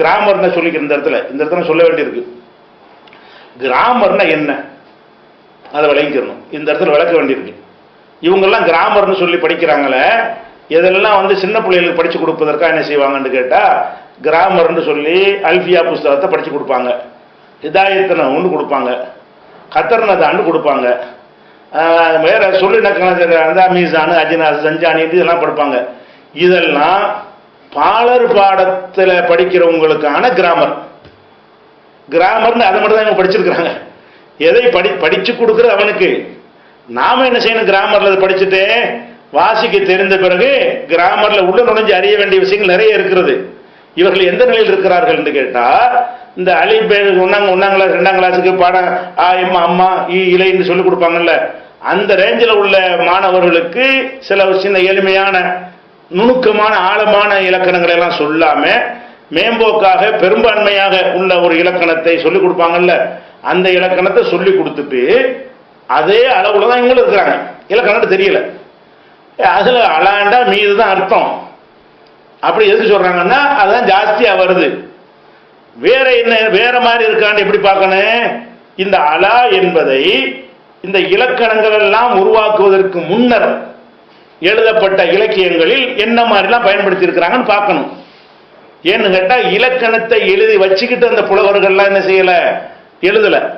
கிராமர்னு சொல்லிக்கிற இந்த இடத்துல இந்த இடத்துல சொல்ல வேண்டியிருக்கு. கிராமர்னா என்ன? அதை விளங்கிக்கணும். இந்த இடத்துல விளக்க வேண்டியிருக்கு. இவங்கெல்லாம் கிராமர்னு சொல்லி படிக்கிறாங்களே இதெல்லாம் வந்து சின்ன பிள்ளைகளுக்கு படித்து கொடுப்பதற்காக என்ன செய்வாங்கன்னு கேட்டால் கிராமர்னு சொல்லி அல்ஃபியா புஸ்தகத்தை படித்து கொடுப்பாங்க. இதாயத்தனை ஒன்று கொடுப்பாங்க. கத்தர்னதான்னு கொடுப்பாங்க. வேற சொல்லி அந்த மீசானு அஜினாஸ் சஞ்சானி இதெல்லாம் படிப்பாங்க. இதெல்லாம் பாலர் பாடத்தில் படிக்கிறவங்களுக்கான கிராமர் கிராமர்னு அதை மட்டும் தான் இவங்க படிச்சிருக்கிறாங்க. எதை படி படிச்சு கொடுக்குறது அவனுக்கு. நாம என்ன செய்யணும்? கிராமர்ல அதை படிச்சுட்டு வாசிக்க தெரிந்த பிறகு கிராமர்ல உள்ள நுழைஞ்சு அறிய வேண்டிய விஷயங்கள் நிறைய இருக்கிறது. இவர்கள் எந்த நிலையில் இருக்கிறார்கள் என்று கேட்டால் இந்த அலி ஒன்னாங்க ஒன்னாம் கிளாஸ் ரெண்டாம் கிளாஸுக்கு பாடம் ஆ எம்மா அம்மா இ இலைன்னு சொல்லி கொடுப்பாங்கல்ல. அந்த ரேஞ்சில் உள்ள மாணவர்களுக்கு சில சின்ன எளிமையான நுணுக்கமான ஆழமான இலக்கணங்களை எல்லாம் சொல்லாம மேம்போக்காக பெரும்பான்மையாக உள்ள ஒரு இலக்கணத்தை சொல்லிக் கொடுப்பாங்கல்ல. அந்த இலக்கணத்தை சொல்லி கொடுத்துட்டு அதே அளவுல தான் இவங்களும் இருக்கிறாங்க. இலக்கணம் தெரியல. அதில் அலாண்டா மீது தான் அர்த்தம். அப்படி எதுக்கு சொல்றாங்கன்னா அதுதான் ஜாஸ்தியா வருது. வேற என்ன வேற மாதிரி இருக்கான்னு எப்படி பார்க்கணும்? இந்த அலா என்பதை இந்த இலக்கணங்கள் எல்லாம் உருவாக்குவதற்கு முன்னர் எழுதப்பட்ட இலக்கியங்களில் என்ன மாதிரிலாம் பயன்படுத்தி இருக்கிறாங்கன்னு பார்க்கணும். ஏன்னு கேட்டால் இலக்கணத்தை எழுதி வச்சுக்கிட்டு அந்த புலவர்கள்லாம் என்ன செய்யலை? எழுதலை.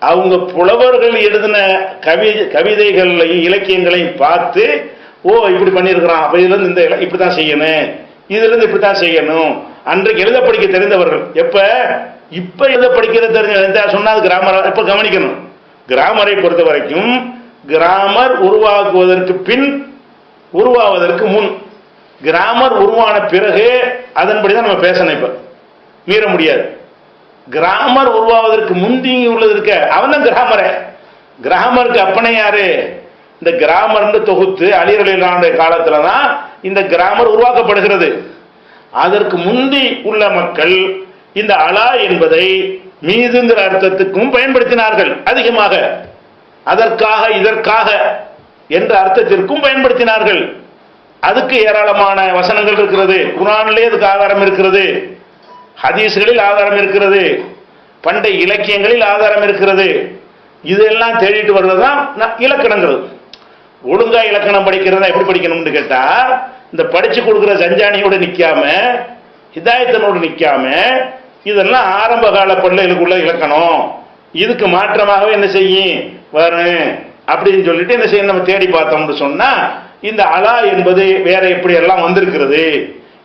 அவங்க புலவர்கள் எழுதின கவி கவிதைகளையும் இலக்கியங்களையும் பார்த்து ஓ இப்படி பண்ணியிருக்கிறான் அப்போ இதுலேருந்து இந்த இல- இப்படித்தான் செய்யணும். இதுலேருந்து இப்படி தான் செய்யணும். அன்றைக்கு எழுத படிக்க தெரிந்தவர்கள். எப்போ? இப்போ எழுத படிக்கிறது தெரிஞ்ச சொன்னால் அது கிராமர் இப்போ கவனிக்கணும். கிராமரை பொறுத்த வரைக்கும் கிராமர் உருவாக்குவதற்கு பின் உருவாவதற்கு முன் கிராமர் உருவான பிறகு அதன்படி தான் நம்ம பேசணும் இப்ப. மீற முடியாது. கிராமர் உருவாவதற்கு முந்தி உள்ளது இருக்க அவன் தான் கிராமரே கிராமருக்கு அப்பனே யாரு? இந்த கிராமர்னு தொகுத்து அலிரலிலான காலத்துல தான் இந்த கிராமர் உருவாக்கப்படுகிறது. அதற்கு முந்தி உள்ள மக்கள் இந்த அலா என்பதை மீதுங்கிற அர்த்தத்துக்கும் பயன்படுத்தினார்கள் அதிகமாக. அதற்காக இதற்காக. என்ற அர்த்தத்திற்கும் பயன்படுத்தினார்கள் அதுக்கு ஏராளமான வசனங்கள் இருக்கிறது. குரானிலே அதுக்கு ஆதாரம் இருக்கிறது. ஹதீஸ்களில் ஆதாரம் இருக்கிறது. பண்டைய இலக்கியங்களில் ஆதாரம் இருக்கிறது. இதெல்லாம் தேடிட்டு வர்றது தான் இலக்கணங்கள். ஒழுங்கா இலக்கணம் படிக்கிறதா எப்படி படிக்கணும்னு கேட்டா இந்த படிச்சு கொடுக்குற சஞ்சானியோட நிற்காம ஹிதாயத்தனோடு நிற்காம இதெல்லாம் ஆரம்ப கால பிள்ளைகளுக்குள்ள இலக்கணம். இதுக்கு மாற்றமாகவே என்ன செய்யும்? வரும் அப்படின்னு சொல்லிட்டு என்ன செய்யணும் நம்ம தேடி பார்த்தோம்னு சொன்னா இந்த அலா என்பது வேற எப்படி எல்லாம் வந்திருக்கிறது?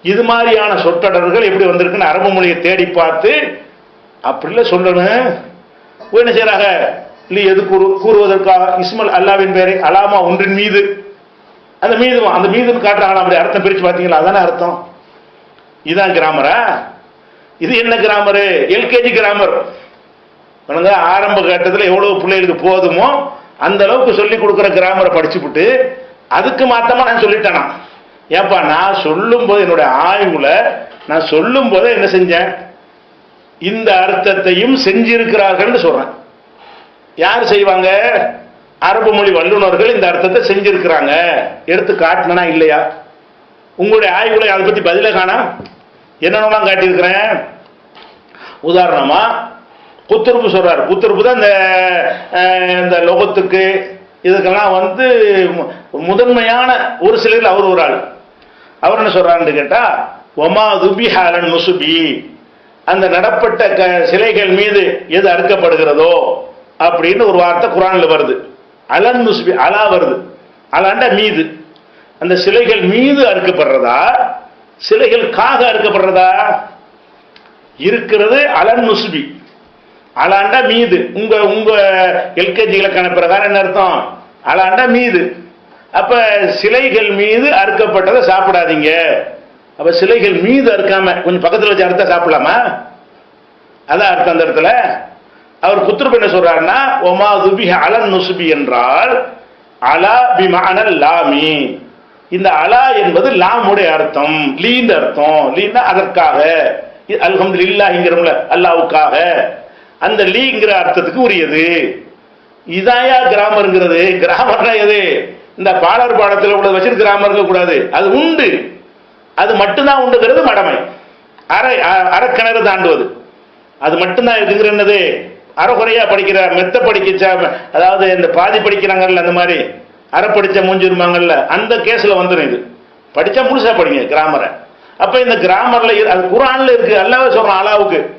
இது மாதிரியான சொற்றொடர்கள் எப்படி வந்திருக்குன்னு அரபு மொழியை தேடி பார்த்து அப்படிலாம் சொல்லணும். ஓ, என்ன செய்யறாங்க இல்லை எது கூறு கூறுவதற்காக இஸ்மல் அல்லாவின் பேரை அலாமா ஒன்றின் மீது. அந்த மீது அந்த மீதுன்னு காட்டுறாங்களா அப்படி அர்த்தம் பிரித்து பார்த்தீங்களா? அதான அர்த்தம். இதுதான் கிராமரா இது என்ன கிராமரு எல்கேஜி கிராமர் ஆரம்ப கட்டத்தில் எவ்வளவு பிள்ளைகளுக்கு போதுமோ அந்த அளவுக்கு சொல்லி கொடுக்குற கிராமரை படிச்சுப்புட்டு அதுக்கு மாத்தமா நான் சொல்லிட்டேனா? ஏப்பா நான் சொல்லும் போது என்னுடைய ஆய்வுல நான் சொல்லும் போதே என்ன செஞ்சேன்? இந்த அர்த்தத்தையும் செஞ்சிருக்கிறார்கள் சொல்றேன். யார் செய்வாங்க? அரபு மொழி வல்லுநர்கள் இந்த அர்த்தத்தை செஞ்சிருக்கிறாங்க. எடுத்து காட்டினா இல்லையா? உங்களுடைய ஆய்வுல அதை பத்தி பதில காணா. என்னென்னலாம் காட்டியிருக்கிறேன்? உதாரணமா புத்துருப்பு சொல்றாரு. புத்துருப்பு தான் இந்த இந்த லோகத்துக்கு இதுக்கெல்லாம் வந்து முதன்மையான ஒரு சிலரில் அவர் ஒரு ஆள். அவர் என்ன சொல்றாருன்னு கேட்டா ஒமா துபிஹாலன் முசுபி அந்த நடப்பட்ட க- சிலைகள் மீது எது அறுக்கப்படுகிறதோ அப்படின்னு ஒரு வார்த்தை குரானில் வருது. அலன் முஸ்பி அலா வருது. அலாண்டா மீது. அந்த சிலைகள் மீது அறுக்கப்படுறதா? சிலைகள் காக அறுக்கப்படுறதா? இருக்கிறது அலன் முசுபி அலாண்டா மீது. உங்க உங்க எல்கேஜி இலக்கண பிரகாரம் என்ன அர்த்தம்? அலாண்டா மீது. அப்ப சிலைகள் மீது அறுக்கப்பட்டதை சாப்பிடாதீங்க. அப்ப சிலைகள் மீது அறுக்காம கொஞ்சம் பக்கத்தில் வச்சு அறுத்தா சாப்பிடலாமா? அதான் அர்த்தம் அந்த இடத்துல. அவர் குத்துருப்பு என்ன சொல்றாருன்னா ஒமா துபி அலன் நுசுபி என்றால் அலா பிமானல் லாமி. இந்த அலா என்பது லாமுடைய அர்த்தம். லீந்த அர்த்தம். லீன்னா அதற்காக. அல்ஹம்து இல்லாஹிங்கிறோம்ல அல்லாவுக்காக. அந்த லீங்கிற அர்த்தத்துக்கு உரியது. இதாயா கிராமருங்கிறது. கிராமர்னா எது? இந்த பாடர் பாடத்தில் உள்ளது வச்சு கிராமர் கூடாது அது உண்டு. அது மட்டும்தான் உண்டுங்கிறது மடமை. அரை அ- தாண்டுவது. அது மட்டும்தான் இருக்குங்கிற என்னது? அறகுறையா படிக்கிற மெத்த படிக்கச்சா அதாவது இந்த பாதி படிக்கிறாங்கல்ல அந்த மாதிரி. அரை படிச்ச மூஞ்சிருமாங்கல்ல அந்த கேஸ்ல வந்துடும் இது. படிச்சா முழுசா படிங்க கிராமரை. அப்ப இந்த கிராமர்ல அது குரான்ல இருக்கு. அல்லாவே சொல்றான் அலாவுக்கு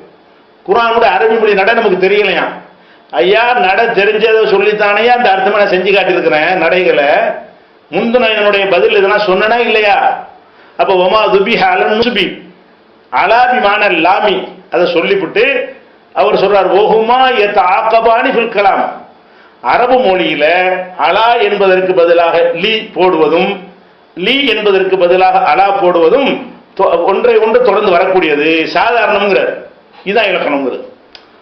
குரானோட அரபி மொழி நட நமக்கு தெரியலையா? ஐயா நட தெரிஞ்சதை சொல்லித்தானே அந்த அர்த்தமாக நான் செஞ்சு காட்டியிருக்கிறேன் நடைகளை. முந்தின என்னுடைய பதில் இதெல்லாம் சொன்னனா இல்லையா? அப்போ ஒமா துபி அலன் முசுபி அலாபிமான லாமி. அதை சொல்லிவிட்டு அவர் சொல்றார் ஓஹுமா எத்த ஆக்கபானி பில்கலாம் அரபு மொழியில அலா என்பதற்கு பதிலாக லீ போடுவதும் லீ என்பதற்கு பதிலாக அலா போடுவதும் தொ- ஒன்றை ஒன்று தொடர்ந்து வரக்கூடியது. சாதாரணம்ங்கிறார். இதுதான் இலக்கணம்ங்கிறது.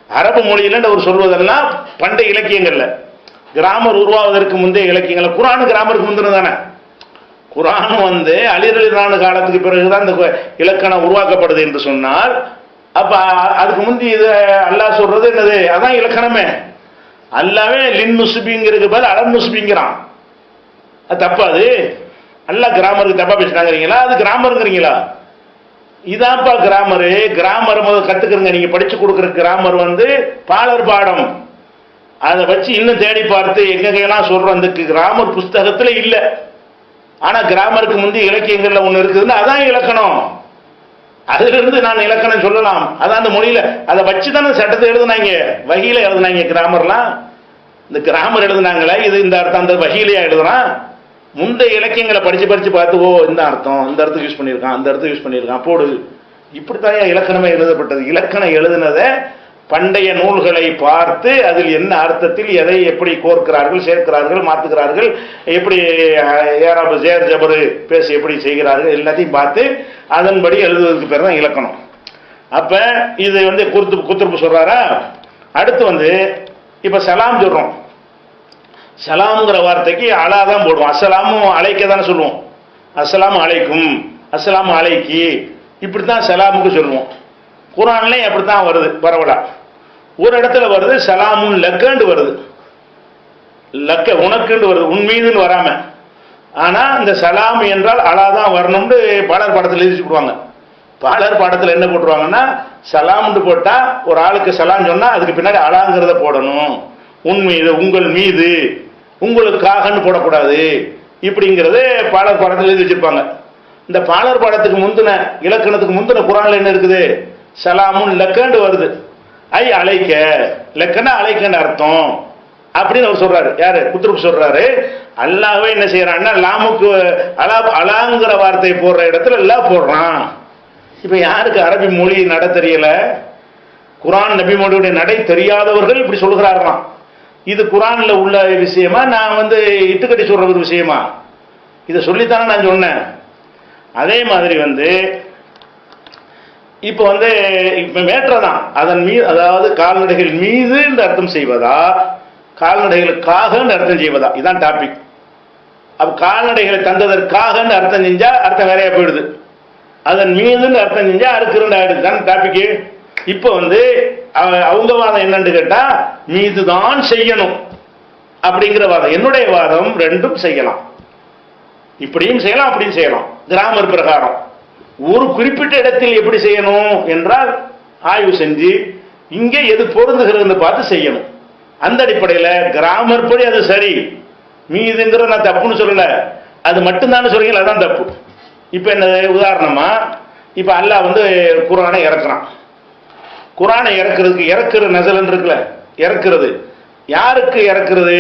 அரபு மொழியில் அவர் சொல்வதெல்லாம் பண்டைய இலக்கியங்கள்ல. கிராமர் உருவாவதற்கு முந்தைய இலக்கியங்கள் குரானு கிராமருக்கு முந்தின தானே. குரான் வந்து அலிரலிரான காலத்துக்கு பிறகுதான் இந்த கு- இலக்கணம் உருவாக்கப்படுது என்று சொன்னால் அப்ப அதுக்கு முந்தி இது அல்லாஹ் சொல்றது என்னது? அதான் இலக்கணமே. அல்லாவே லின் நுசுபிங்கிறதுக்கு பதில் அலன் நுசுபிங்கிறான் அது தப்பா அது அல்லா கிராமருக்கு தப்பா பேசினாங்கிறீங்களா? அது கிராமருங்கிறீங்களா? இதான்ப்பா கிராமரு கிராமர் முதல் கற்றுக்கிறங்க நீங்கள் படித்து கொடுக்குற கிராமர் வந்து பாலர் பாடம். அதை வச்சு இன்னும் தேடி பார்த்து எங்கெங்கெல்லாம் சொல்கிறோம் அந்த கிராமர் புஸ்தகத்தில் இல்லை. ஆனால் கிராமருக்கு முந்தைய இலக்கியங்களில் ஒன்று இருக்குதுன்னா அதான் இலக்கணம். அதிலிருந்து நான் இலக்கணம் சொல்லலாம். அதான் அந்த மொழியில். அதை வச்சு தானே சட்டத்தை எழுதுனாங்க. வகையில் எழுதுனாங்க கிராமர்லாம் இந்த கிராமர் எழுதுனாங்களே. இது இந்த அர்த்தம். அந்த வகையிலேயே எழுதுறான்? முந்தைய இலக்கியங்களை படிச்சு படிச்சு பார்த்து ஓ இந்த அர்த்தம் இந்த அர்த்தம் யூஸ் பண்ணியிருக்கான் அந்த அர்த்தம் யூஸ் பண்ணியிருக்கான் போடு. இப்படித்தான் இலக்கணமே எழுதப்பட்டது. இலக்கணம் எழுதுனதை பண்டைய நூல்களை பார்த்து அதில் என்ன அர்த்தத்தில் எதை எப்படி கோர்க்கிறார்கள் சேர்க்கிறார்கள் மாத்துகிறார்கள் எப்படி அஹ், ஏராபு ஜேர் ஜபரு பேசி எப்படி செய்கிறார்கள் எல்லாத்தையும் பார்த்து அதன்படி எழுதுவதற்கு பேர் தான் இலக்கணம். அப்போ இது வந்து குத்து குத்துருப்பு சொல்கிறாரா அடுத்து வந்து இப்போ சலாம் சொல்கிறோம் சலாம்ங்கிற வார்த்தைக்கு அலா தான் போடுவோம். அஸ்ஸலாமும் அலைக்க தானே சொல்லுவோம். அஸ்லாம் அலைக்கும் அஸ்லாம் அழைக்கி இப்படி தான் சலாமுக்கு சொல்லுவோம். குரான்லேயும் அப்படி தான் வருது பரவலா. ஒரு இடத்துல வருது சலாமும் லக்கண்டு வருது. லக்க உனக்குண்டு வருது உன் மீதுன்னு வராம. இந்த சலாம் என்றால் அலா தான் வரணும்னு பாலர் பாடத்தில் எழுதி விடுவாங்க பாலர் பாடத்தில் என்ன போட்டுருவாங்கன்னா சலாம்னு போட்டால் ஒரு ஆளுக்கு சலாம் சொன்னால் அதுக்கு பின்னாடி அலாங்கிறத போடணும். உன் மீது உங்கள் மீது. உங்களுக்காகன்னு போடக்கூடாது. இப்படிங்கிறது பாடர் பாடத்தில் எழுதி வச்சிருப்பாங்க. இந்த பாலர் பாடத்துக்கு முந்தின இலக்கணத்துக்கு முந்தின குரான்ல என்ன இருக்குது? சலாமுன் லக்கண்டு வருது. ஐ அழைக்க லக்கன்னா அழைக்கன்னு அர்த்தம். அப்படின்னு அவர் சொல்றாரு. யாரு? குத்துருப்பு சொல்றாரு. அல்லாவே என்ன செய்யறான்னா லாமுக்கு அலா அலாங்கிற வார்த்தை போடுற இடத்துல லா போடுறான். இப்ப யாருக்கு அரபி மொழி நட தெரியல? குரான் நபி மொழியுடைய நடை தெரியாதவர்கள் இப்படி சொல்கிறார்களாம் இது குரானில் உள்ள விஷயமா? நான் வந்து இட்டுக்கட்டி சொல்கிற ஒரு விஷயமா? இதை சொல்லித்தானே நான் சொன்னேன். அதே மாதிரி வந்து இப்போ வந்து இப்போ மேற்றதான் அதன் மீது அதாவது கால்நடைகள் மீது என்று அர்த்தம் செய்வதா? கால்நடைகளுக்காக அர்த்தம் செய்வதா? இதுதான் டாபிக் அப்போ கால்நடைகளை தந்ததற்காக அர்த்தம் செஞ்சால் அர்த்தம் வேறையாக போயிடுது. அதன் மீதுன்னு அர்த்தம் செஞ்சால் அறுக்கிறண்டு ஆயிடுது தான் டாபிக்கு இப்போ வந்து அவங்க வாதம் என்னன்னு கேட்டா மீதுதான் செய்யணும் அப்படிங்கிற வாதம். என்னுடைய வாதம் ரெண்டும் செய்யலாம். இப்படியும் செய்யலாம் அப்படியும் செய்யலாம். கிராமர் பிரகாரம். ஒரு குறிப்பிட்ட இடத்தில் எப்படி செய்யணும் என்றால் ஆய்வு செஞ்சு இங்கே எது பொருந்துகிறது பார்த்து செய்யணும். அந்த அடிப்படையில் கிராமர் படி அது சரி. மீதுங்கிற நான் தப்புன்னு சொல்லல. அது மட்டும்தானே சொல்றீங்களா அதான் தப்பு. இப்போ என்ன உதாரணமா இப்போ அல்லாஹ் வந்து குரானை இறக்குறான். குரானை இறக்குறதுக்கு இறக்குற நெசலன் இருக்குல்ல இறக்குறது. யாருக்கு இறக்குறது?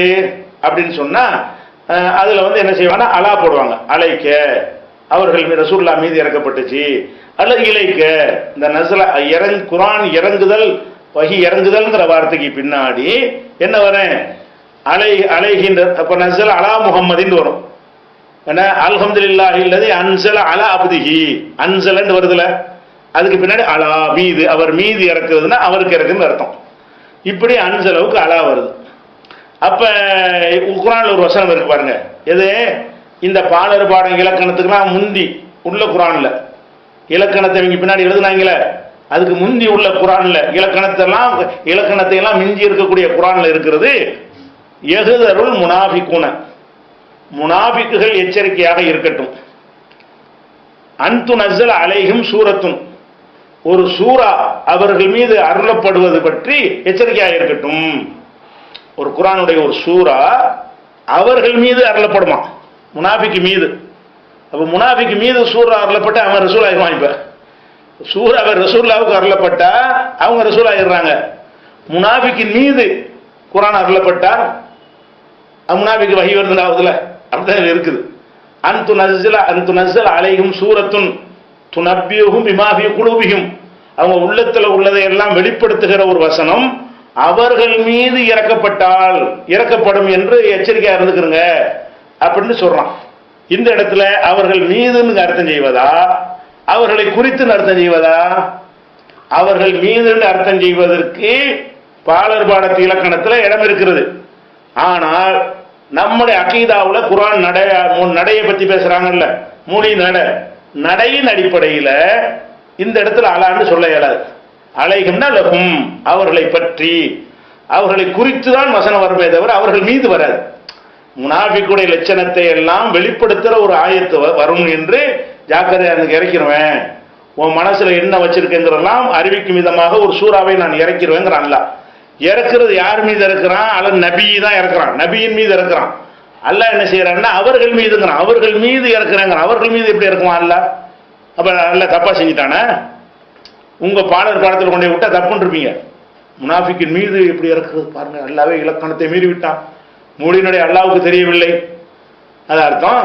அப்படின்னு சொன்னால் அதில் வந்து என்ன செய்வாங்கன்னா அலா போடுவாங்க. அலைக்க. அவர்கள் மீது ரசூல்லா மீது இறக்கப்பட்டுச்சு. அல்லது இலைக்க. இந்த நசல இறங் குரான் இறங்குதல் வகி இறங்குதல்ங்கிற வார்த்தைக்கு பின்னாடி என்ன வரேன் அலை அலைகின்ற அப்ப நசல் அலா முகம்மதின்னு வரும். என்ன? அல்ஹம்துலில்லாஹி இல்லது அன்சல அலா அப்திஹி. அன்சலன்னு வருதுல. அதுக்கு பின்னாடி அலா மீது அவர் மீது இறக்குறதுன்னா அவருக்கு இறக்குன்னு அர்த்தம். இப்படி அஞ்சளவுக்கு அலா வருது. அப்ப குரான்ல ஒரு வசனம் இருக்கு பாருங்க. எது? இந்த பாலர் பாடம் இலக்கணத்துக்குலாம் முந்தி உள்ள குரான்ல இலக்கணத்தை இவங்க பின்னாடி எழுதுனாங்களே. அதுக்கு முந்தி உள்ள குரான்ல இலக்கணத்தெல்லாம் இலக்கணத்தை எல்லாம் மிஞ்சி இருக்கக்கூடிய குரான்ல இருக்கிறது. எகுதருள் முனாபிக்குன முனாபிக்குகள் எச்சரிக்கையாக இருக்கட்டும். அன்து நசல் அலைகும் சூரத்தும் ஒரு சூரா அவர்கள் மீது அருளப்படுவது பற்றி எச்சரிக்கையாக இருக்கட்டும். ஒரு குரானுடைய ஒரு சூரா அவர்கள் மீது அருளப்படுமா? முனாஃபிக்கு மீது. அப்போ முனாஃபிக்கு மீது சூரா அருளப்பட்டு அவன் ரசூல் ஆயிடுவான் இப்போ சூரா அவர் ரசூல்லாவுக்கு அருளப்பட்டா அவங்க ரசூல் ஆயிடுறாங்க முனாஃபிக்கின் மீது குரான் அருளப்பட்டா முனாஃபிக்கு வகி வருதுல அப்படிதான் இருக்குது. அன்து நஸ்ஸல அன்து நசில் அலைகும் சூரத்துன் துணப்பியகும் பிமாஃபி குழுவியும் அவங்க உள்ளத்தில் உள்ளதை எல்லாம் வெளிப்படுத்துகிற ஒரு வசனம் அவர்கள் மீது இறக்கப்பட்டால் இறக்கப்படும் என்று எச்சரிக்கையா இருந்துக்கிறங்க அப்படின்னு சொல்றான். இந்த இடத்துல அவர்கள் மீதுன்னு அர்த்தம் செய்வதா? அவர்களை குறித்து அர்த்தம் செய்வதா? அவர்கள் மீதுன்னு அர்த்தம் செய்வதற்கு பாலர் பாடத்து இலக்கணத்தில் இடம் இருக்கிறது. ஆனால் நம்முடைய அகீதாவில் குரான் நடை நடையை பற்றி பேசுகிறாங்கல்ல மொழி நடை. நடையின் அடிப்படையில் இந்த இடத்துல அலான்னு சொல்ல இயலாது. அலைகம்னா லகும் அவர்களை பற்றி. அவர்களை குறித்து தான் வசனம் வருமே தவிர அவர்கள் மீது வராது. முனாஃபிக்குடைய லட்சணத்தை எல்லாம் வெளிப்படுத்துகிற ஒரு ஆயத்து வரும் என்று ஜாக்கிரதை எனக்கு இறக்கிறவன் உன் மனசுல என்ன வச்சிருக்கேங்கிறதெல்லாம் அறிவிக்கும் விதமாக ஒரு சூறாவை நான் இறக்கிடுவேங்கிறான் இறக்குறது யார் மீது இறக்குறான்? அல்ல நபி தான் இறக்குறான். நபியின் மீது இறக்குறான். அல்லாஹ் என்ன செய்யறான்னா அவர்கள் மீதுங்கிறான் அவர்கள் மீது இறக்குறாங்க அவர்கள் மீது எப்படி இறக்குவான் அல்லாஹ் அப்ப அல்லாஹ் தப்பா செஞ்சுட்டானே? உங்க பாடல் பாடத்தில் கொண்டு விட்டால் விட்டா தப்புன்னு இருப்பீங்க முனாஃபிக்கின் மீது எப்படி இறக்குறது பாருங்க. அல்லாவே இலக்கணத்தை மீறி விட்டான் மொழியினுடைய அல்லாவுக்கு தெரியவில்லை. அது அர்த்தம்?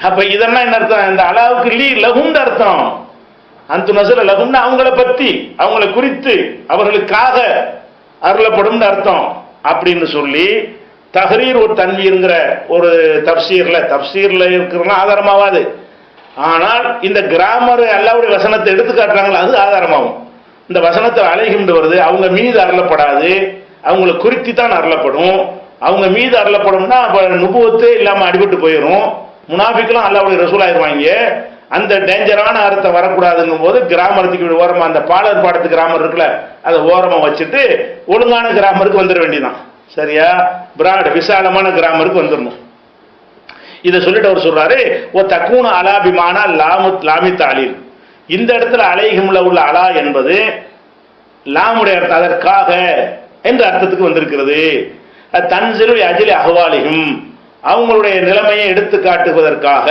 அப்ப இதெல்லாம் என்ன அர்த்தம்? இந்த அல்லாவுக்கு லீ லகுந்த அர்த்தம். அந்த நசுல லகும்னா அவங்கள பத்தி அவங்கள குறித்து அவர்களுக்காக அருளப்படும் அர்த்தம். அப்படின்னு சொல்லி தஹரீர் ஒரு தன்வீர்ங்கிற ஒரு தப்சீரில் தப்சீரில் இருக்கிறதுலாம் ஆதாரமாகாது ஆனால் இந்த கிராமர் அல்லாவுடைய வசனத்தை எடுத்து காட்டுறாங்களா அது ஆதாரமாகும். இந்த வசனத்தில் அலைகின்று வருது அவங்க மீது அருளப்படாது அவங்கள குறித்து தான் அருளப்படும். அவங்க மீது அருளப்படும்னா அப்போ நுபுவத்தே இல்லாமல் அடிபட்டு போயிடும் முனாஃபிக்கெல்லாம் அல்லாவுடைய ரசூல் ஆயிடுவாங்க அந்த டேஞ்சரான அர்த்தம் வரக்கூடாதுங்கும் போது கிராமத்துக்கு ஓரமாக அந்த பாலர் பாடத்து கிராமர் இருக்குல்ல அதை ஓரமாக வச்சுட்டு ஒழுங்கான கிராமருக்கு வந்துட வேண்டியதான் சரியா? பிராட் விசாலமான கிராமருக்கு வந்துடணும். இதை சொல்லிட்டு அவர் சொல்றாரு ஓ தக்கூன அலாபிமானா லாமு லாமி தாலில். இந்த இடத்துல அலைஹிம்ல உள்ள அலா என்பது லாமுடைய அர்த்தம். அதற்காக என்ற அர்த்தத்துக்கு வந்திருக்கிறது. அது தன்சிலு அஜிலி அகவாலிகும் அவங்களுடைய நிலைமையை எடுத்து காட்டுவதற்காக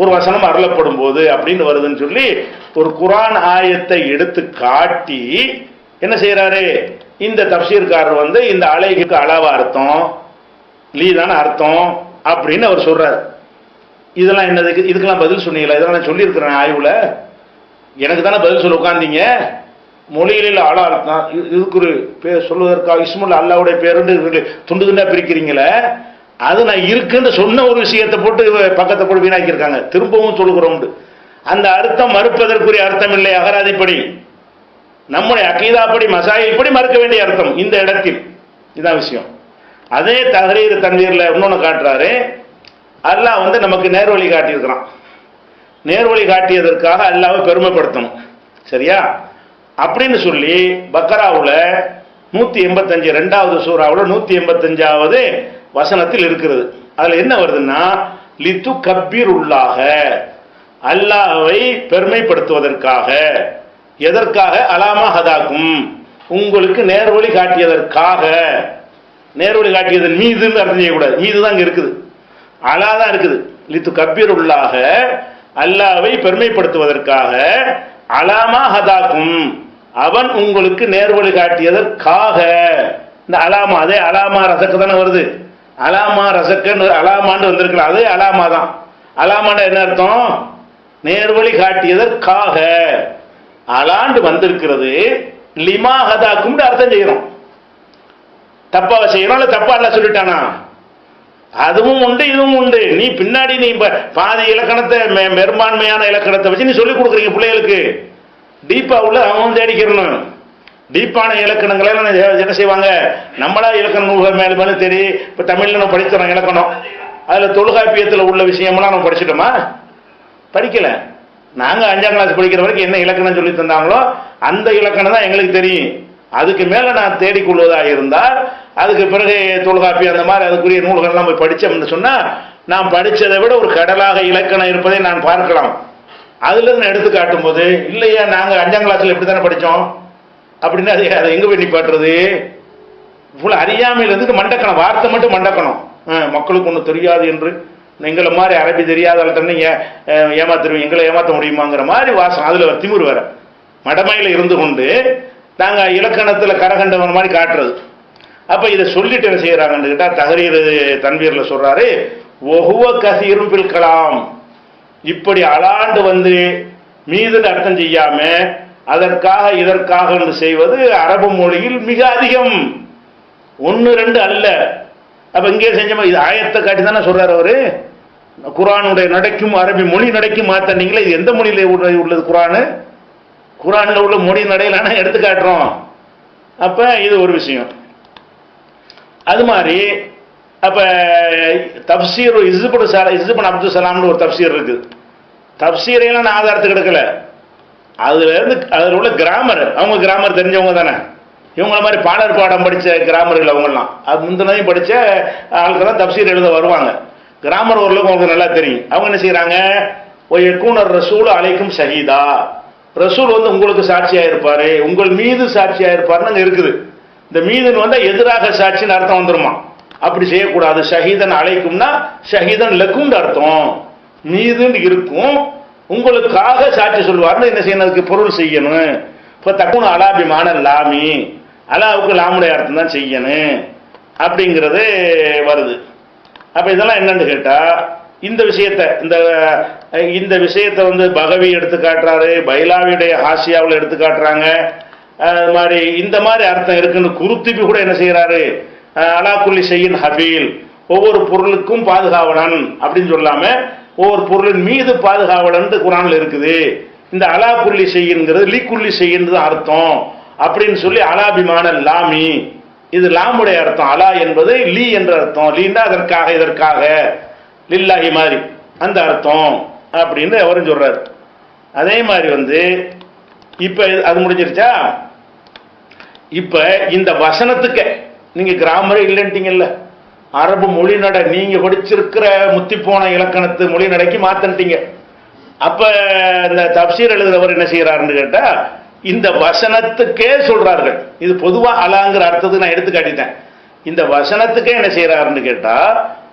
ஒரு வசனம் அருளப்படும் போது அப்படின்னு வருதுன்னு சொல்லி ஒரு குரான் ஆயத்தை எடுத்து காட்டி என்ன செய்யறாரு இந்த தப்சீர்காரர் வந்து இந்த அலைகளுக்கு அளவா அர்த்தம் லீ தானே அர்த்தம் அப்படின்னு அவர் சொல்றாரு. இதெல்லாம் என்னதுக்கு? இதுக்கெல்லாம் பதில் சொன்னீங்களா? இதெல்லாம் நான் சொல்லியிருக்கிறேன் ஆய்வுல. எனக்கு தானே பதில் சொல்ல உட்காந்தீங்க மொழிகளில் ஆளா அர்த்தம் இதுக்கு ஒரு பேர் சொல்வதற்காக இஸ்முல் அல்லாவுடைய பேருன்னு துண்டு துண்டா பிரிக்கிறீங்களே. அது நான் இருக்குன்னு சொன்ன ஒரு விஷயத்தை போட்டு பக்கத்தை போட்டு வீணாக்கியிருக்காங்க. திரும்பவும் சொல்லுகிறோம் அந்த அர்த்தம் மறுப்பதற்குரிய அர்த்தம் இல்லை அகராதிப்படி. நம்முடைய அகீதாப்படி மசாயில்படி மறுக்க வேண்டிய அர்த்தம் இந்த இடத்தில். இதான் விஷயம். அதே தகரீர் தண்ணீரில் இன்னொன்று காட்டுறாரு. அல்லாஹ் வந்து நமக்கு நேர்வழி காட்டியிருக்கிறான். நேர்வழி காட்டியதற்காக அல்லாவை பெருமைப்படுத்தணும். சரியா? அப்படின்னு சொல்லி பக்கராவில் நூற்றி எண்பத்தஞ்சு ரெண்டாவது சூறாவில் நூற்றி எண்பத்தஞ்சாவது வசனத்தில் இருக்கிறது. அதில் என்ன வருதுன்னா லித்து கப்பீர் உள்ளாக அல்லாவை பெருமைப்படுத்துவதற்காக. எதற்காக? அலாமா ஹதாக்கும். உங்களுக்கு நேர்வழி காட்டியதற்காக. நேர்வழி காட்டியதன் மீதுன்னு அர்த்தம் செய்யக்கூடாது. மீது தான் அங்கே இருக்குது. அலா தான் இருக்குது. லித்து கப்பீர் உள்ளாக அல்லாவை பெருமைப்படுத்துவதற்காக அலாமா ஹதாக்கும். அவன் உங்களுக்கு நேர்வழி காட்டியதற்காக. இந்த அலாமா அதே அலாமா ரசக்கு தானே வருது. அலாமா ரசக்குன்னு அலாமான்னு வந்திருக்கலாம் அதே அலாமா தான். அலாமான என்ன அர்த்தம்? நேர்வழி காட்டியதற்காக. அலாண்டு வந்திருக்கிறது லிமா ஹதாக்கும் அர்த்தம் செய்யணும். தப்பா செய்யணும் இல்லை தப்பா இல்ல சொல்லிட்டானா? அதுவும் உண்டு இதுவும் உண்டு. நீ பின்னாடி நீ இப்ப பாதி இலக்கணத்தை பெரும்பான்மையான இலக்கணத்தை வச்சு நீ சொல்லி கொடுக்குறீங்க பிள்ளைகளுக்கு. டீப்பா உள்ள அவன் தேடிக்கிறணும் டீப்பான இலக்கணங்களை என்ன- செய்வாங்க? நம்மளா இலக்கண நூல்கள் மேலே மேலும் தேடி இப்ப தமிழ்ல நம்ம படிக்கிறோம் இலக்கணம். அதுல தொல்காப்பியத்தில் உள்ள விஷயமெல்லாம் நம்ம படிச்சிட்டோமா? படிக்கலை. நாங்கள் அஞ்சாம் கிளாஸ் படிக்கிற வரைக்கும் என்ன இலக்கணம் சொல்லி தந்தாங்களோ அந்த இலக்கணம் தான் எங்களுக்கு தெரியும். அதுக்கு மேலே நான் தேடிக்கொள்வதாக இருந்தால் அதுக்கு பிறகு தொல்காப்பி அந்த மாதிரி அதுக்குரிய நூல்கள்லாம் போய் படித்தோம்னு சொன்னால் நான் படித்ததை விட ஒரு கடலாக இலக்கணம் இருப்பதை நான் பார்க்கலாம். அதுலேருந்து எடுத்து காட்டும் போது இல்லையா நாங்கள் அஞ்சாம் கிளாஸில் இப்படி தானே படித்தோம் அப்படின்னா அது அதை எங்கே போய் நிப்பாட்டுறது இவ்வளோ அறியாமையிலேருந்து மண்டக்கணும். வார்த்தை மட்டும் மண்டக்கணும். மக்களுக்கு ஒன்றும் தெரியாது என்று. எங்களை மாதிரி அரபி தெரியாத ஆள்கிட்ட ஏ அஹ், எங்களை ஏமாற்ற முடியுமாங்கிற மாதிரி வாசம். அதில் திமுர் வேற. மடமையில் இருந்து கொண்டு நாங்கள் இலக்கணத்தில் கரகண்டவன் மாதிரி காட்டுறது. அப்போ இதை சொல்லிட்டு என்ன செய்கிறாங்கன்னு கேட்டால் தகரீர் தன்வீரில் சொல்கிறாரு ஒவ்வொ கசீரும் பிற்கலாம் இப்படி அலாண்டு வந்து மீது அர்த்தம் செய்யாம அதற்காக இதற்காக செய்வது அரபு மொழியில் மிக அதிகம். ஒன்று ரெண்டு அல்ல. அப்ப இங்கே செஞ்சோமா? இது ஆயத்தை காட்டி தானே சொல்றாரு அவரு. குரானுடைய நடைக்கும் அரபி மொழி நடைக்கும் மாத்தனீங்களே இது எந்த மொழியில உள்ளது குரானு? குரான்ல உள்ள மொழி நடையிலான எடுத்து காட்டுறோம். அப்ப இது ஒரு விஷயம். அது மாதிரி அப்ப தப்சீர் இசுபுடு சால இசுபன் அப்துல் சலாம்னு ஒரு தப்சீர் இருக்கு தப்சீரையெல்லாம் நான் ஆதாரத்துக்கு எடுக்கல. அதுல இருந்து அதில் உள்ள கிராமர் அவங்க கிராமர் தெரிஞ்சவங்க தானே. இவங்கள மாதிரி பாடல் பாடம் படித்த கிராமர்கள் அவங்களாம் அது முந்தினதையும் படித்த ஆளுக்கெல்லாம் தப்சீர் எழுத வருவாங்க. கிராமர் ஓரளவுக்கு அவங்களுக்கு நல்லா தெரியும். அவங்க என்ன செய்கிறாங்க ஒரு எக்கூனர் ரசூல் அழைக்கும் ஷஹீதா. ரசூல் வந்து உங்களுக்கு சாட்சியாக இருப்பார். உங்கள் மீது சாட்சியாக இருப்பாருன்னு அங்கே இருக்குது. இந்த மீதுன்னு வந்தால் எதிராக சாட்சின்னு அர்த்தம் வந்துருமா? அப்படி செய்யக்கூடாது. ஷஹீதன் அழைக்கும்னா ஷஹீதன் லக்கும்னு அர்த்தம். மீதுன்னு இருக்கும். உங்களுக்காக சாட்சி சொல்வார்னு என்ன செய்யணும்? அதுக்கு பொருள் செய்யணும். இப்போ தக்குன்னு அலாபிமான லாமி. அலாவுக்கு லாமுடைய அர்த்தம் தான் செய்யணும் அப்படிங்கிறது வருது. அப்போ இதெல்லாம் என்னன்னு கேட்டால் இந்த விஷயத்தை இந்த இந்த விஷயத்தை வந்து பகவி எடுத்து காட்டுறாரு பைலாவியுடைய ஹாசியாவில் எடுத்து காட்டுறாங்க. அது மாதிரி இந்த மாதிரி அர்த்தம் இருக்குன்னு குருத்திபி கூட என்ன செய்கிறாரு அலாக்குள்ளி செய்யின் ஹபீல் ஒவ்வொரு பொருளுக்கும் பாதுகாவலன் அப்படின்னு சொல்லாம ஒவ்வொரு பொருளின் மீது பாதுகாவலன் குரானில் இருக்குது. இந்த அலாக்குள்ளி செய்யுங்கிறது லீக்குள்ளி செய்யுன்றது அர்த்தம். அப்படின்னு சொல்லி அலாபிமான லாமி. இது லாமுடைய அர்த்தம். அலா என்பது லீ என்ற அர்த்தம். லீண்டா அதற்காக இதற்காக. லில்லாஹி மாதிரி. அந்த அர்த்தம். அப்படின்னு அவரும் சொல்றாரு. அதே மாதிரி வந்து இப்ப இது- அது முடிஞ்சிருச்சா? இப்ப இந்த வசனத்துக்கு நீங்க கிராமரே இல்லைன்ட்டீங்கல்ல. அரபு மொழி நட நீங்க படிச்சிருக்கிற முத்தி போன இலக்கணத்து மொழி நடைக்கு மாத்தன்ட்டீங்க. அப்ப இந்த தப்சீர் எழுதுறவர் என்ன செய்யறாருன்னு கேட்டா இந்த வசனத்துக்கே சொல்றார்கள். இது பொதுவா அலாங்கிற அர்த்தத்துக்கு நான் எடுத்து காட்டிட்டேன். இந்த வசனத்துக்கே என்ன செய்யறாருன்னு கேட்டா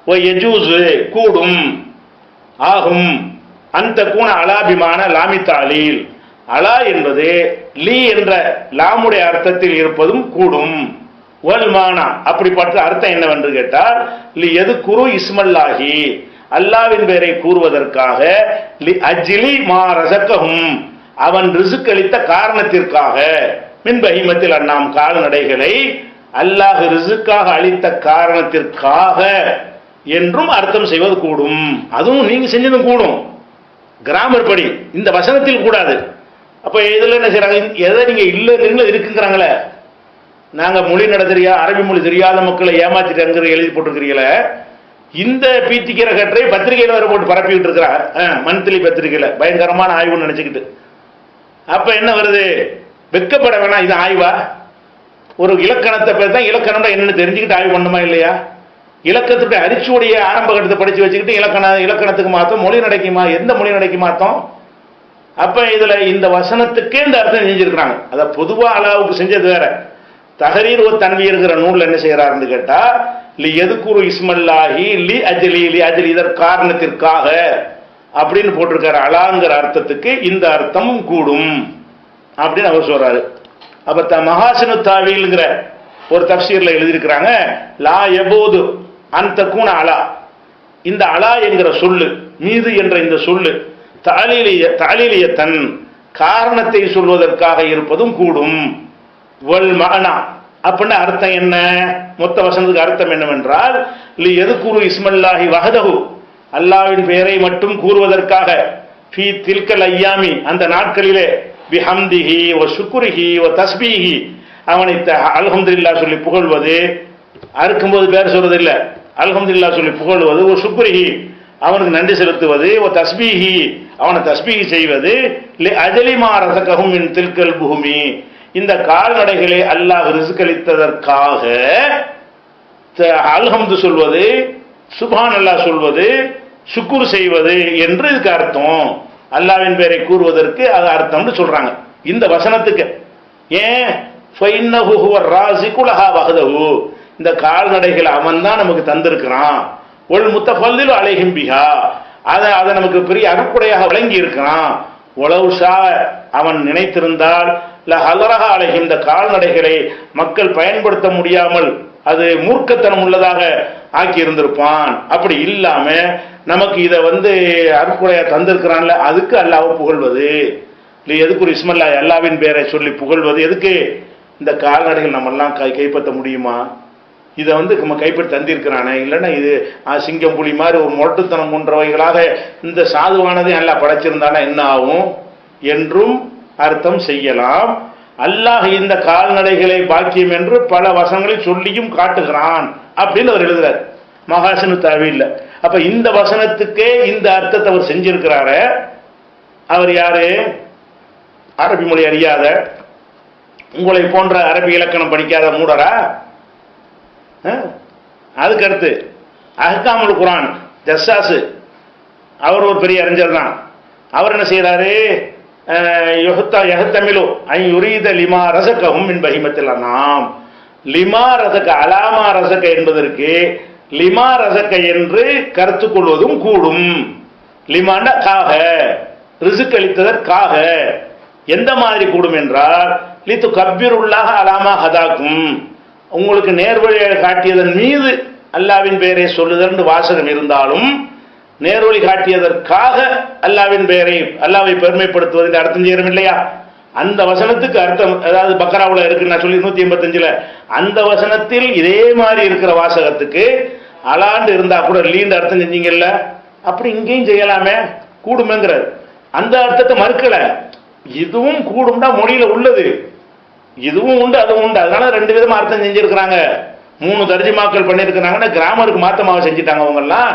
ஓ எஜூசு கூடும் ஆகும். அந்த கூண அலாபிமான லாமித்தாளில் அலா என்பது லீ என்ற லாமுடைய அர்த்தத்தில் இருப்பதும் கூடும். வல்மானா அப்படிப்பட்ட அர்த்தம் என்னவென்று கேட்டால் லி எது குரு இஸ்மல்லாஹி. அல்லாவின் பெயரை கூறுவதற்காக லி அஜிலி மா ரசக்கஹும் அவன் ரிசுக்களித்த காரணத்திற்காக. மின் பகிமத்தில் அண்ணாம் கால்நடைகளை அல்லாஹ் ரிசுக்காக அளித்த காரணத்திற்காக என்றும் அர்த்தம் செய்வது கூடும். அதுவும் நீங்க செஞ்சதும் கூடும். கிராமர் படி. இந்த வசனத்தில் கூடாது. அப்ப இதுல என்ன செய்யறாங்க எதை நீங்க இல்லைன்னு இருக்குங்கிறாங்களே. நாங்க மொழி நட தெரியா அரபி மொழி தெரியாத மக்களை ஏமாத்திட்டு எழுதி போட்டிருக்கிறீங்களே. இந்த பீத்திக்கிற கற்றை பத்திரிகையில் வர போட்டு பரப்பிக்கிட்டு இருக்கிறா மந்த்லி பத்திரிகையில. பயங்கரமான ஆய்வுன்னு நினைச்சுக்கிட்டு. அப்ப என்ன வருது? வெக்கப்பட வேணாம் இது ஆய்வா? ஒரு இலக்கணத்தை பற்றி தான் இலக்கணம்னா என்னன்னு தெரிஞ்சுக்கிட்டு ஆய்வு பண்ணுமா இல்லையா? இலக்கத்துடைய அரிச்சுடைய ஆரம்ப கட்டத்தை படிச்சு வச்சுக்கிட்டு இலக்கண இலக்கணத்துக்கு மாத்தம் மொழி நடக்குமா எந்த மொழி நடைக்கு மாத்தம் அப்ப இதுல இந்த வசனத்துக்கே இந்த அர்த்தம் செஞ்சிருக்கிறாங்க. அதை பொதுவா அலாவுக்கு செஞ்சது வேற. தகரீர் ஒரு தன்வி இருக்கிற நூலில் என்ன செய்யறாருன்னு கேட்டா லி எதுக்குரு இஸ்மல்லாஹி லி அஜலி லி அஜலி இதற்கு காரணத்திற்காக அப்படின்னு போட்டிருக்காரு. அலாங்கிற அர்த்தத்துக்கு இந்த அர்த்தமும் கூடும். அப்படின்னு அவர் சொல்றாரு. அப்ப த மகாசனு தாவில்ங்கிற ஒரு தப்சீர்ல எழுதியிருக்கிறாங்க லா எபோது அந்த கூண அலா. இந்த அலா என்கிற சொல்லு மீது என்ற இந்த சொல்லு தாலிலிய தாலிலிய தன் காரணத்தை சொல்வதற்காக இருப்பதும் கூடும். வல் மகனா அப்படின்னு அர்த்தம் என்ன? மொத்த வசனத்துக்கு அர்த்தம் என்னவென்றால் எது குரு இஸ்மல்லாஹி வஹதகு அல்லாவின் பெயரை மட்டும் கூறுவதற்காக ஃபீ தில்கல் ஐயாமி அந்த நாட்களிலே பிஹம்திஹி ஓ சுக்ரிஹி ஓ தஸ்பீஹி அவனை த- சொல்லி புகழ்வது அறுக்கும்போது பேர் சொல்றது இல்ல சொல்லி புகழ்வது ஓ சுக்ரிஹி அவனுக்கு நன்றி செலுத்துவது ஓ தஸ்பீஹி அவனை தஸ்பீஹி செய்வது லி அஜலிமா ரசகஹும் என் தில்கல் பூமி இந்த கால்நடைகளை அல்லாஹ் ரிசுக்களித்ததற்காக த- அல்ஹம்து சொல்வது சுபான் அல்லாஹ் சொல்வது சுக்குர் செய்வது என்று இதுக்கு அர்த்தம். அல்லாவின் பேரை கூறுவதற்கு அது அர்த்தம்னு சொல்றாங்க. இந்த வசனத்துக்கு. ஏன்? இந்த கால்நடைகளை அவன் தான் நமக்கு தந்திருக்கிறான். ஒல் முத்தஃபல்லில் அலைஹிம் பிஹா. அதை அதை நமக்கு பெரிய அருக்குடையாக விளங்கி இருக்கிறான். உளவு ஷா அவன் நினைத்திருந்தால் ல அழகி இந்த கால்நடைகளை மக்கள் பயன்படுத்த முடியாமல் அது மூர்க்கத்தனம் உள்ளதாக ஆக்கி இருந்திருப்பான் அப்படி இல்லாம நமக்கு இதை வந்து அருக்குடையா தந்திருக்கிறான்ல அதுக்கு அல்லாஹ் புகழ்வது. இல்லை எதுக்கு ஒரு இஸ்மல்லா அல்லாவின் பேரை சொல்லி புகழ்வது? எதுக்கு இந்த கால்நடைகள் நம்ம எல்லாம் கை கைப்பற்ற முடியுமா? இதை வந்து நம்ம கைப்பற்றி தந்திருக்கிறானே. இல்லைன்னா இது சிங்கம் புலி மாதிரி ஒரு முரட்டுத்தனம் போன்றவைகளாக இந்த சாதுவானதை எல்லாம் படைச்சிருந்தானா என்ன ஆகும்? என்றும் அர்த்தம் செய்யலாம். அல்லாஹ் இந்த கால்நடைகளை பாக்கியம் என்று பல வசங்களை சொல்லியும் காட்டுகிறான். அப்படின்னு அவர் எழுதுறார். மகாசனு தாவில்ல. அப்ப இந்த வசனத்துக்கே இந்த அர்த்தத்தை அவர் செஞ்சிருக்கிறாரு. அவர் யாரு? அரபி மொழி அறியாத உங்களை போன்ற அரபி இலக்கணம் படிக்காத மூடரா? அதுக்கு அடுத்து அஹ்காமுல் குரான் ஜஸ்ஸாசு. அவர் ஒரு பெரிய அறிஞர் தான். அவர் என்ன செய்யறாரு யுஹத்தா யகத்தமிழோ ஐ யுரீத லிமா ரசகவும் மின் பகிமத்தில் நாம் லிமா ரசக்க அலாமா ரசக்க என்பதற்கு லிமா ரசக்க என்று கருத்து கொள்வதும் கூடும். லிமாண்ட காக ரிசுக் அளித்ததற்காக எந்த மாதிரி கூடும் என்றால் லித்து கப்பீருள்ளாக அலாமா ஹதாக்கும். உங்களுக்கு நேர்வழியை காட்டியதன் மீது அல்லாவின் பெயரை சொல்லுதல் வாசகம் இருந்தாலும் நேர்வழி காட்டியதற்காக அல்லாவின் பெயரை அல்லாவை பெருமைப்படுத்துவதில் அர்த்தம் செய்யறோம் இல்லையா அந்த வசனத்துக்கு அர்த்தம் அதாவது பக்கராவில் இருக்குன்னு நான் சொல்லி நூற்றி எண்பத்தஞ்சில் அந்த வசனத்தில் இதே மாதிரி இருக்கிற வாசகத்துக்கு அலாண்டு இருந்தால் கூட லீண்டு அர்த்தம் செஞ்சீங்கல்ல அப்படி இங்கேயும் செய்யலாமே கூடுமேங்கிறார். அந்த அர்த்தத்தை மறுக்கலை. இதுவும் கூடும்டா மொழியில் உள்ளது. இதுவும் உண்டு அதுவும் உண்டு. அதனால ரெண்டு விதமாக அர்த்தம் செஞ்சுருக்கிறாங்க. மூணு தர்ஜிமாக்கள் பண்ணியிருக்கிறாங்கன்னா கிராமருக்கு மாத்தமாக செஞ்சிட்டாங்க அவங்கெல்லாம்.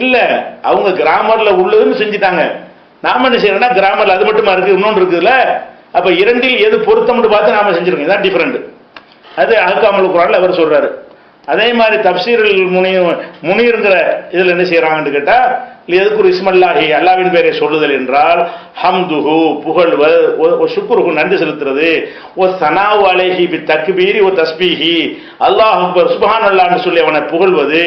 இல்லை அவங்க கிராமரில் உள்ளதுன்னு செஞ்சிட்டாங்க. நாம என்ன செய்யறோம்னா கிராமரில் அது மட்டுமா இருக்குது இன்னொன்று இருக்குதுல்ல? அப்போ இரண்டில் எது பொருத்தம்னு பார்த்து நாம் செஞ்சிருக்கோம். இதான் டிஃப்ரெண்ட் அது அகக்காமல் குரான்ல அவர் சொல்கிறாரு அதே மாதிரி தப்சீரில் முனி முனிங்கிற இதில் என்ன செய்கிறாங்கன்னு கேட்டால் எதுக்கு இஸ்மல்லாஹி அல்லாவின் பேரை சொல்லுதல் என்றால் ஹம்துஹு புகழ்வல் ஒ நன்றி செலுத்துறது. ஓ சனாவு அலேஹி பி தக்பீரி ஓ தஸ்பீஹி. அல்லாஹ் சுபான் அல்லான்னு அல்லாஹ்னு சொல்லி அவனை புகழ்வது.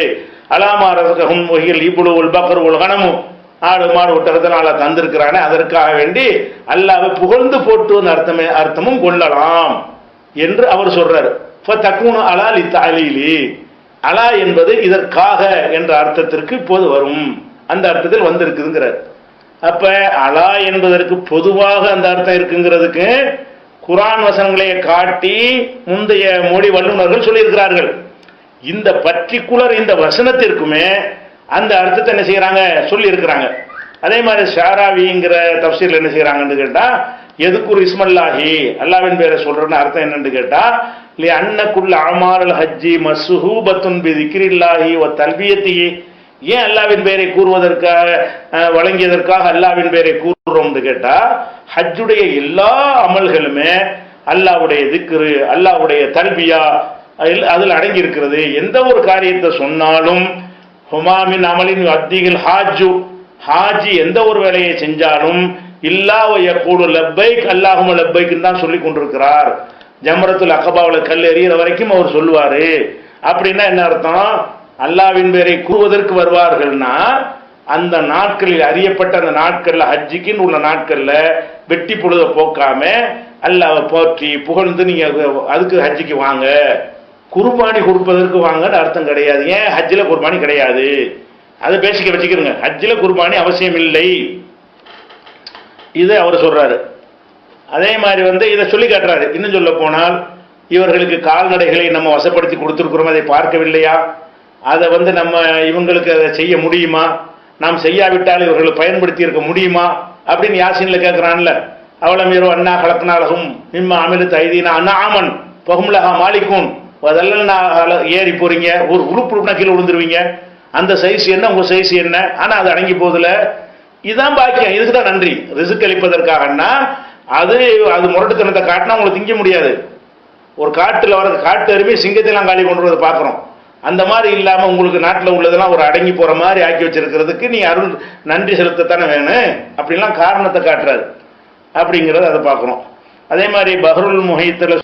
அலாமா ரசகம் முகில் இப்ளு உல் பக்கர் உல் கனமு. ஆடு மாடு ஒட்டகத்தினால தந்திருக்கிறானே அதற்காக வேண்டி அல்லாவை புகழ்ந்து போட்டு அர்த்தமே அர்த்தமும் கொள்ளலாம் என்று அவர் சொல்றாரு. தக்குனு அலா லி தாலீலி அலா என்பது இதற்காக என்ற அர்த்தத்திற்கு இப்போது வரும். அந்த அர்த்தத்தில் வந்திருக்குதுங்கிறார். அப்ப அலா என்பதற்கு பொதுவாக அந்த அர்த்தம் இருக்குங்கிறதுக்கு குரான் வசனங்களை காட்டி முந்தைய மொழி வல்லுநர்கள் சொல்லியிருக்கிறார்கள். இந்த பர்டிகுலர் இந்த வசனத்திற்குமே அந்த அர்த்தத்தை என்ன செய்யறாங்க? சொல்லி இருக்கிறாங்க அதே மாதிரி ஷாராவிங்கிற தப்சீல் என்ன செய்யறாங்கன்னு கேட்டா எதுக்குர் இஸ்மல்லாஹி? அல்லாவின் பேரை சொல்கிறேன்னு அர்த்தம் என்னன்னு கேட்டா இல்லையா அன்னக்குள்ள அமாரல் ஹஜ்ஜி மசுஹூபத்துன் பி திக்ரில்லாஹி வ தல்பியத்திஹி ஏன் அல்லாவின் பெயரை கூறுவதற்காக வழங்கியதற்காக அல்லாவின் பெயரை கூறுறோம்னு கேட்டா ஹஜ்ஜுடைய எல்லா அமல்களுமே அல்லாவுடைய திக்ரு அல்லாவுடைய தல்பியா அதில் அதில் அடங்கி இருக்கிறது எந்த ஒரு காரியத்தை சொன்னாலும் ஹுமாமின் அமலின் அத்திகில் ஹாஜு. ஹாஜி எந்த ஒரு வேலையை செஞ்சாலும் இல்லாவைய கூடு லப்பைக் அல்லாஹும லப்பைக்குன்னு தான் சொல்லி கொண்டிருக்கிறார். ஜம்ரத்துல் அக்கபாவில் கல் எறிகிற வரைக்கும் அவர் சொல்லுவார். அப்படின்னா என்ன அர்த்தம்? அல்லாவின் பேரை கூறுவதற்கு வருவார்கள்னா அந்த நாட்களில் அறியப்பட்ட அந்த நாட்களில் ஹஜ்ஜிக்குன்னு உள்ள நாட்களில் வெட்டி பொழுத போக்காம அல்லாவை போற்றி புகழ்ந்து நீங்கள் அதுக்கு ஹஜ்ஜிக்கு வாங்க. குர்பானி கொடுப்பதற்கு வாங்கன்னு அர்த்தம் கிடையாது. ஏன்? ஹஜ்ஜில் குர்பானி கிடையாது. அதை பேசிக்க வச்சுக்கிறோங்க ஹஜ்ஜில் குர்பானி அவசியம் இல்லை இது அவர் சொல்கிறாரு அதே மாதிரி வந்து இதை சொல்லி காட்டுறாரு. இன்னும் சொல்ல போனால் இவர்களுக்கு கால்நடைகளை நம்ம வசப்படுத்தி கொடுத்துருக்குறோம். அதை பார்க்கவில்லையா? அதை வந்து நம்ம இவங்களுக்கு அதை செய்ய முடியுமா? நாம் செய்யாவிட்டால் இவர்களை பயன்படுத்தி இருக்க முடியுமா? அப்படின்னு யாசின்ல கேட்குறான்ல அவளம் மீறோ அண்ணா கலக்கனாலகும் மிம்ம அமிர்த தைதீனா அண்ணா ஆமன் பகும்லஹா மாலிக்கும் அதெல்லாம் நான் ஏறி போகிறீங்க ஒரு உருப்பு உருப்புனா கீழே விழுந்துருவீங்க. அந்த சைஸ் என்ன உங்கள் சைஸ் என்ன? ஆனால் அது அடங்கி போதில் இதுதான் பாக்கியம். இதுக்கு தான் நன்றி. ரிசுக் அளிப்பதற்காகன்னா அது அது முரட்டுத்தனத்தை காட்டினா உங்களுக்கு திங்க முடியாது. ஒரு காட்டில் வர காட்டு அருமை சிங்கத்தைலாம் காலி கொண்டு வரதை பார்க்குறோம். அந்த மாதிரி இல்லாமல் உங்களுக்கு நாட்டில் உள்ளதெல்லாம் ஒரு அடங்கி போகிற மாதிரி ஆக்கி வச்சிருக்கிறதுக்கு நீ அருள் நன்றி செலுத்தத்தானே வேணும். அப்படிலாம் காரணத்தை காட்டுறாரு. அப்படிங்கிறத அதை பார்க்குறோம். அதே மாதிரி பஹ்ருல் முஹைத்தில்